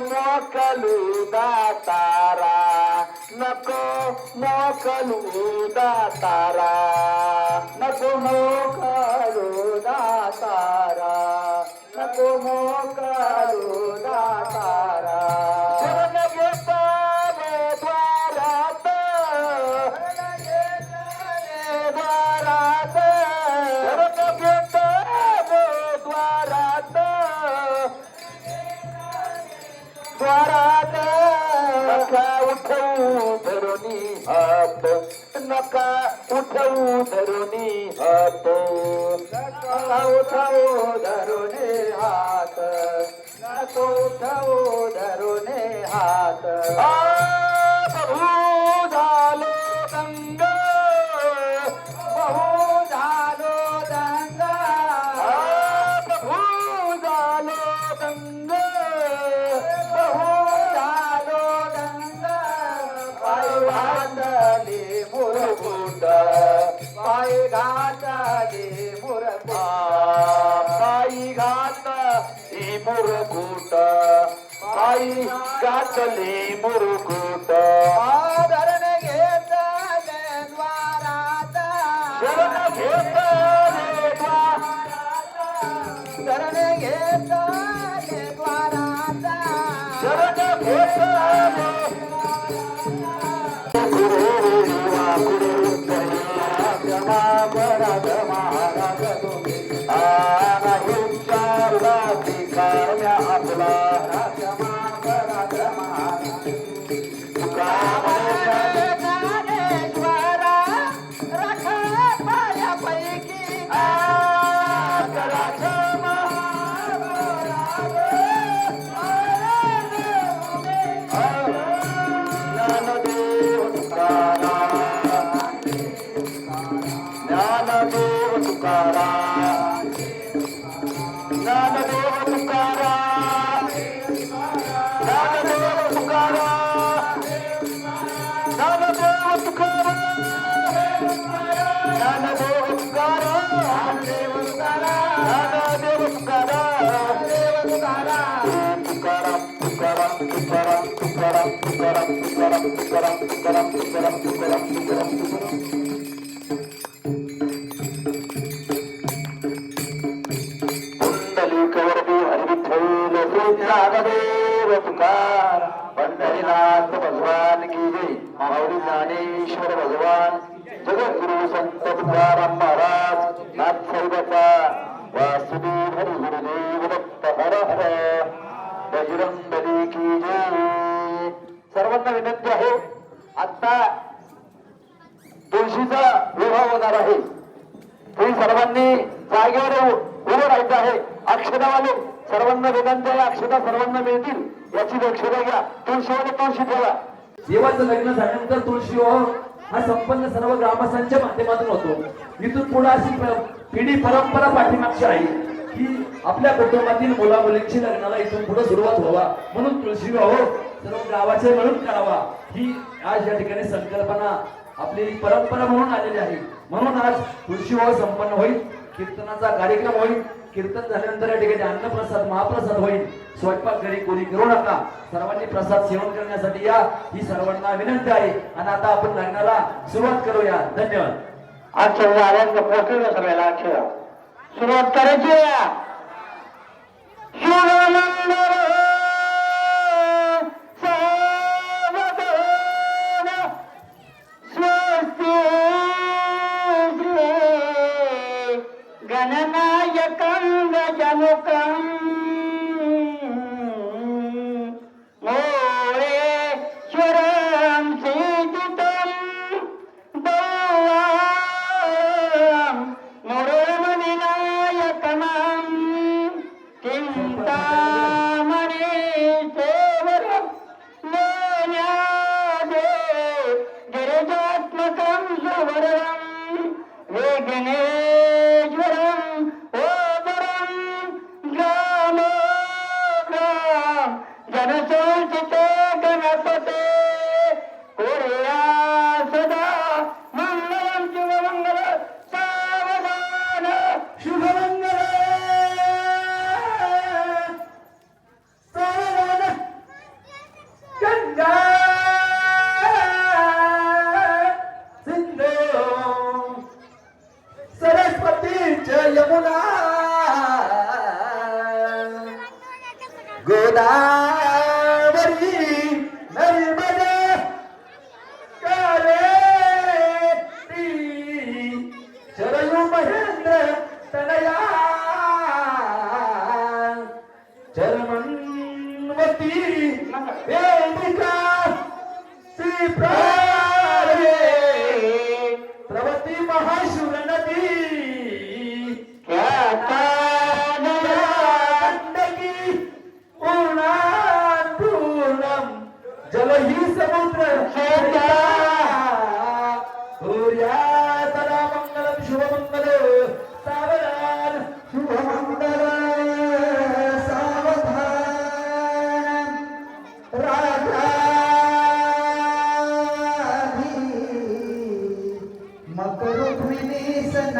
మోకలు దాతారా. నకో మోకలు దాతారా. నకో మోకలు धरुनी हात. नका उठाओ धरुने हात. नको उठाओ धरुने हात. salimu तुकार पंढरीनाथ भगवान की जय. माऊली ज्ञानेश्वर भगवान जगद्गुरु संत तुकाराम महाराज नाथ साहेबाचा वासुदेव हरी गुरुदेव दत्त हर. हर नंतर तुळशी विवाह हा संपन्न सर्व ग्रामस्थांच्या माध्यमातून होतो. इथून पुढे अशी पिढी परंपरा पाठीमागची आहे की आपल्या कुटुंबातील मुला मुलींची लग्नाला इथून पुढे सुरुवात व्हावा. म्हणून तुळशी विवाह सर्व गावाचे मिळून करावा. ही आज या ठिकाणी संकल्पना आपली परंपरा म्हणून आलेली आहे. म्हणून आज तुळशी विवाह संपन्न होईल कीर्तनाचा कार्यक्रम होईल. कीर्तन झाल्यानंतर या ठिकाणी अन्नप्रसाद महाप्रसाद होईल. स्वयंपाक घरी कोणी करू नका सर्वांनी प्रसाद सेवन करण्यासाठी या ही सर्वांना विनंती आहे आणि आता आपण लग्नाला सुरुवात करूया धन्यवाद आजच्या झाडांचं पोचलं सगळ्याला अक्षर सुरुवात करायची आहे. गणनायकं गजमुखं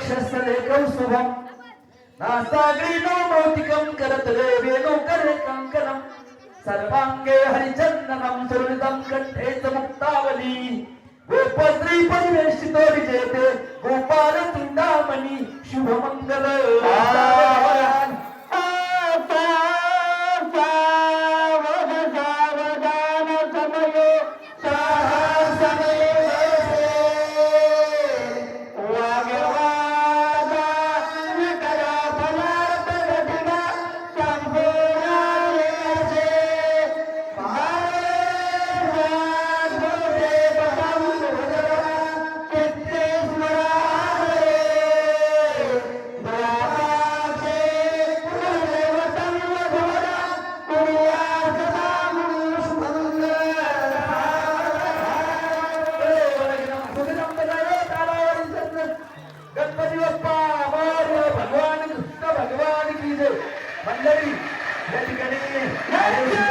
వక్షస్థలే కౌస్తుభం నాస్తాగ్రీనో భౌతికం కరతలే వేణు కరే కంకణం సర్వాంగే హరిచందనం సురుణితం కంఠే సముక్తావళి గోపశ్రీ పరివేషితో విజయతే Hallelujah.